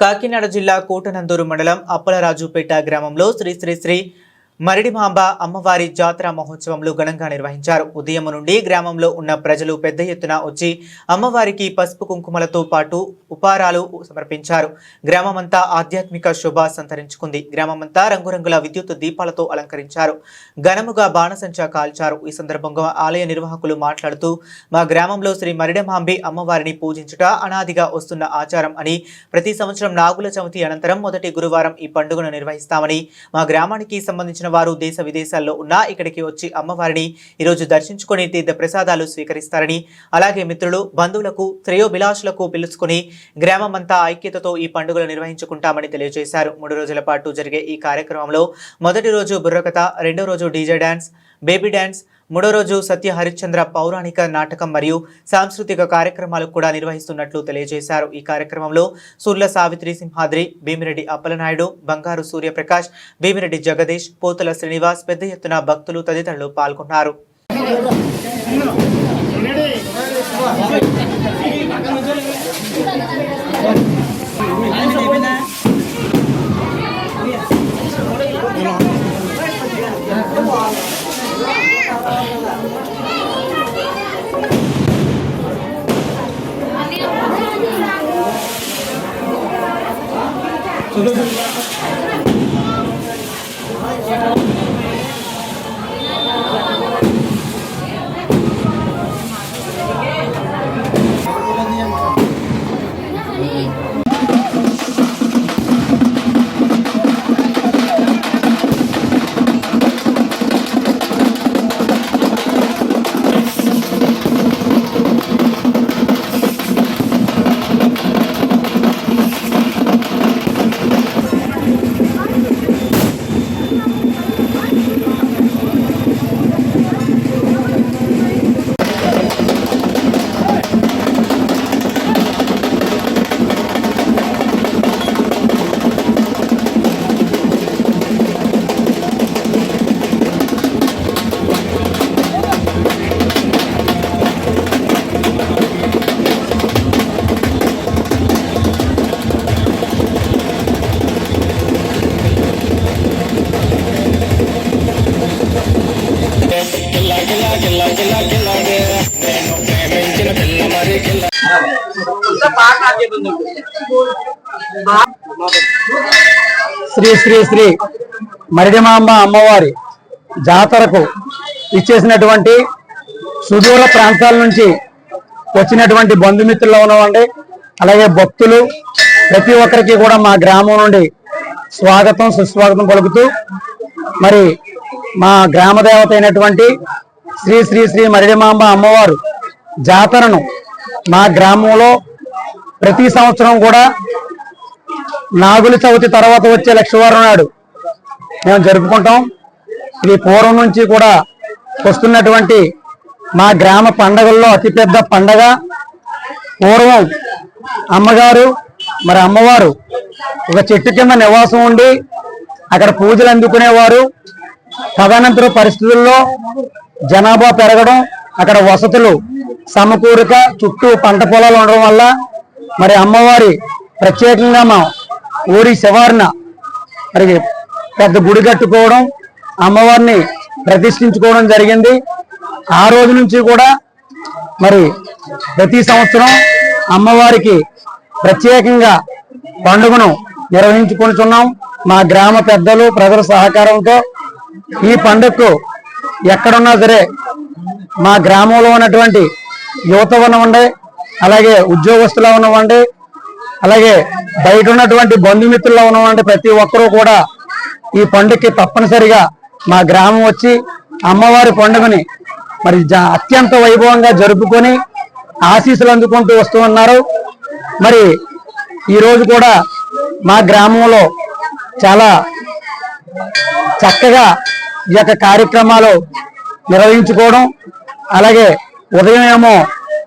కాకినాడ జిల్లా కోటనందూరు మండలం అప్పలరాజుపేట గ్రామంలో శ్రీ శ్రీ శ్రీ మరిడిమాంబ అమ్మవారి జాతర మహోత్సవంలో ఘనంగా నిర్వహించారు. ఉదయం నుండి గ్రామంలో ఉన్న ప్రజలు పెద్ద ఎత్తున వచ్చి అమ్మవారికి పసుపు కుంకుమలతో పాటు ఉపారాలు సమర్పించారు. గ్రామమంతా ఆధ్యాత్మిక శోభ సంతరించుకుంది. గ్రామమంతా రంగురంగుల విద్యుత్ దీపాలతో అలంకరించారు. ఘనముగా బాణసంచా కాల్చారు. ఈ సందర్భంగా ఆలయ నిర్వాహకులు మాట్లాడుతూ మా గ్రామంలో శ్రీ మరిడమాంబి అమ్మవారిని పూజించుట అనాదిగా వస్తున్న ఆచారం అని ప్రతి సంవత్సరం నాగుల చవితి అనంతరం మొదటి గురువారం ఈ పండుగను నిర్వహిస్తామని మా గ్రామానికి సంబంధించిన వారు దేశ విదేశాల్లో ఉన్నా ఇక్కడికి వచ్చి అమ్మవారిని ఈరోజు దర్శించుకొని తీర్థ ప్రసాదాలు స్వీకరిస్తారని అలాగే మిత్రులు బంధువులకు శ్రేయోభిలాషులకు పిలుచుకుని గ్రామమంతా ఐక్యతతో ఈ పండుగలు నిర్వహించుకుంటామని తెలియజేశారు. మూడు రోజుల పాటు జరిగే ఈ కార్యక్రమంలో మొదటి రోజు బుర్రకథ రెండో రోజు డీజే డ్యాన్స్ బేబీ డ్యాన్స్ మూడో రోజు సత్య హరిశ్చంద్ర పౌరాణిక నాటకం మరియు సాంస్కృతిక కార్యక్రమాలు కూడా నిర్వహిస్తున్నట్లు తెలియజేశారు. ఈ కార్యక్రమంలో సుర్ల సావిత్రి సింహాద్రి భీమిరెడ్డి అప్పలనాయుడు బంగారు సూర్యప్రకాష్ భీమిరెడ్డి జగదీష్ పోతుల శ్రీనివాస్ పెద్ద ఎత్తున భక్తులు తదితరులు పాల్గొన్నారు. గిల్ల గిల్ల నేను ప్రేమించిన పిల్ల మరి గిల్ల శ్రీ శ్రీ శ్రీ మరిడిమాంబ అమ్మవారి జాతరకు ఇచ్చేసినటువంటి సుదూర ప్రాంతాల నుంచి వచ్చినటువంటి బంధుమిత్రులు ఉన్నవండి అలాగే భక్తులు ప్రతి ఒక్కరికి కూడా మా గ్రామం నుండి స్వాగతం సుస్వాగతం పలుకుతూ మరి మా గ్రామ దేవత అయినటువంటి శ్రీ శ్రీ శ్రీ మరిడిమాంబ అమ్మవారు జాతరను మా గ్రామంలో ప్రతి సంవత్సరం కూడా నాగుల చవితి తర్వాత వచ్చే లక్షవారం నాడు మేము జరుపుకుంటాం. ఇది పూర్వం నుంచి కూడా వస్తున్నటువంటి మా గ్రామ పండగల్లో అతిపెద్ద పండగ పూర్వం అమ్మగారు మరి అమ్మవారు ఒక చెట్టు కింద నివాసం ఉండి అక్కడ పూజలు అందుకునేవారు. తదనంతర పరిస్థితుల్లో జనాభా పెరగడం అక్కడ వసతులు సమకూరిక చుట్టూ పంట పొలాలు ఉండడం వల్ల మరి అమ్మవారి ప్రత్యేకంగా మా ఊరి శివారిన మరి పెద్ద గుడి కట్టుకోవడం అమ్మవారిని ప్రతిష్ఠించుకోవడం జరిగింది. ఆ రోజు నుంచి కూడా మరి ప్రతి సంవత్సరం అమ్మవారికి ప్రత్యేకంగా పండుగను నిర్వహించుకుంటున్నాం మా గ్రామ పెద్దలు ప్రజల సహకారంతో ఈ పండుగకు ఎక్కడున్నా సరే మా గ్రామంలో ఉన్నటువంటి యువత ఉన్నవండి అలాగే ఉద్యోగస్తులు ఉన్నవండి అలాగే బయట ఉన్నటువంటి బంధుమిత్రుల్లో ఉన్నవంటి ప్రతి ఒక్కరూ కూడా ఈ పండుగకి తప్పనిసరిగా మా గ్రామం వచ్చి అమ్మవారి పండుగని మరి అత్యంత వైభవంగా జరుపుకొని ఆశీస్సులు అందుకుంటూ వస్తూ ఉన్నారు. మరి ఈరోజు కూడా మా గ్రామంలో చాలా చక్కగా ఈ యొక్క కార్యక్రమాలు నిర్వహించుకోవడం అలాగే ఉదయం ఏమో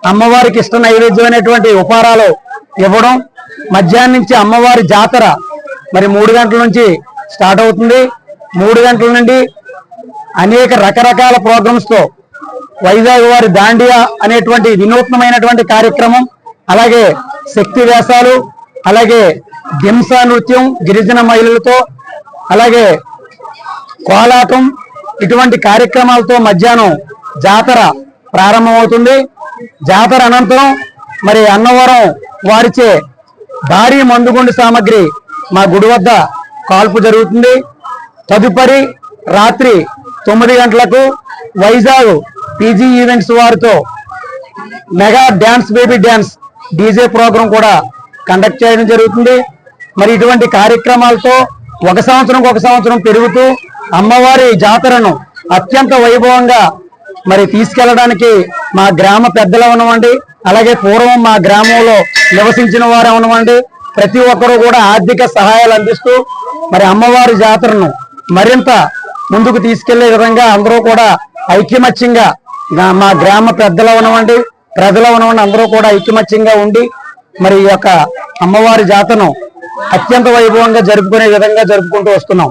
అమ్మవారికి ఇష్ట నైవేద్యమైనటువంటి ఉపహారాలు ఇవ్వడం మధ్యాహ్నం నుంచి అమ్మవారి జాతర మరి మూడు గంటల నుంచి స్టార్ట్ అవుతుంది. మూడు గంటల నుండి అనేక రకరకాల ప్రోగ్రామ్స్తో వైజాగ్ వారి దాండియా అనేటువంటి వినూత్నమైనటువంటి కార్యక్రమం అలాగే శక్తి వేషాలు అలాగే దింస నృత్యం గిరిజన మహిళలతో అలాగే కోలాటం ఇటువంటి కార్యక్రమాలతో మధ్యాహ్నం జాతర ప్రారంభమవుతుంది. జాతర అనంతరం మరి అన్నవరం వారిచే భారీ మందుగుండు సామగ్రి మా గుడి వద్ద కాల్పు జరుగుతుంది. తదుపరి రాత్రి తొమ్మిది గంటలకు వైజాగ్ పీజీ ఈవెంట్స్ వారితో mega dance baby dance DJ programme కూడా కండక్ట్ చేయడం జరుగుతుంది. మరి ఇటువంటి కార్యక్రమాలతో ఒక సంవత్సరం ఒక సంవత్సరం పెరుగుతూ అమ్మవారి జాతరను అత్యంత వైభవంగా మరి తీసుకెళ్ళడానికి మా గ్రామ పెద్దలు అవనివ్వండి అలాగే పూర్వం మా గ్రామంలో నివసించిన వారు అవనివ్వండి ప్రతి ఒక్కరూ కూడా ఆర్థిక సహాయాలు అందిస్తూ మరి అమ్మవారి జాతరను మరింత ముందుకు తీసుకెళ్ళే విధంగా అందరూ కూడా ఐక్యమత్యంగా మా గ్రామ పెద్దలు ఉన్నవండి ప్రజలు ఉన్నవండి అందరూ కూడా ఐక్యమత్యంగా ఉండి మరి ఈ యొక్క అమ్మవారి జాతరను అత్యంత వైభవంగా జరుపుకునే విధంగా జరుపుకుంటూ వస్తున్నాం.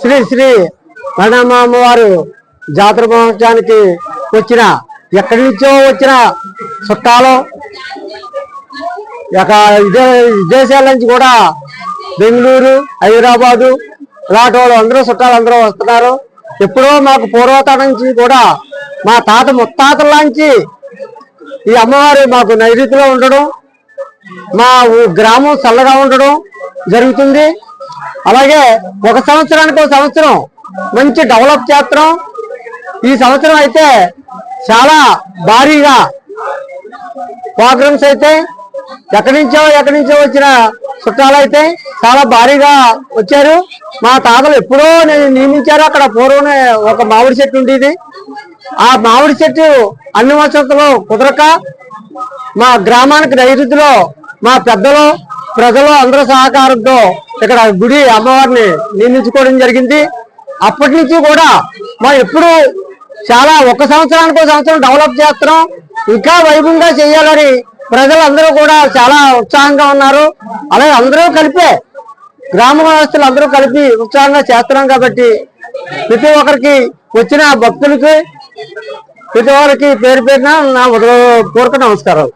శ్రీ శ్రీ ప్రణామ అమ్మవారు జాతర మహోత్సవానికి వచ్చిన ఎక్కడి నుంచో వచ్చిన చుట్టాలు విదేశాల నుంచి కూడా బెంగళూరు హైదరాబాదు ఇలాంటి వాళ్ళు అందరూ చుట్టాలు అందరూ వస్తున్నారు. ఎప్పుడో మాకు పూర్వతరం నుంచి కూడా మా తాత ముత్తాతల నుంచి ఈ అమ్మవారు మాకు నైరుతిలో ఉండడం మా ఊ- గ్రామం చల్లగా ఉండడం జరుగుతుంది. అలాగే ఒక సంవత్సరానికి ఒక సంవత్సరం మంచి డెవలప్ చేస్తున్నాం ఈ సంవత్సరం అయితే చాలా భారీగా ప్రోగ్రామ్స్ అయితే ఎక్కడి నుంచో ఎక్కడి నుంచో వచ్చిన చుట్టాలు అయితే చాలా భారీగా వచ్చారు. మా తాతలు ఎప్పుడో నేను నియమించారు. అక్కడ పూర్వమే ఒక మామిడి చెట్టు ఉండేది. ఆ మామిడి చెట్టు అన్ని వసతులు కుదరక మా గ్రామానికి నైరుతిలో మా పెద్దలు ప్రజలు అందరూ సహకారంతో ఇక్కడ గుడి అమ్మవారిని నిర్మించుకోవడం జరిగింది. అప్పటి నుంచి కూడా మా ఎప్పుడు చాలా ఒక సంవత్సరానికి ఒక సంవత్సరం డెవలప్ చేస్తున్నాం. ఇంకా వైభవంగా చేయాలని ప్రజలందరూ కూడా చాలా ఉత్సాహంగా ఉన్నారు. అలాగే అందరూ కలిపే గ్రామ వ్యవస్థలు అందరూ కలిపి ఉత్సాహంగా చేస్తున్నాం కాబట్టి ప్రతి ఒక్కరికి వచ్చిన భక్తులకి ప్రతి ఒక్కరికి పేరు పేరున నా పూర్వక నమస్కారాలు.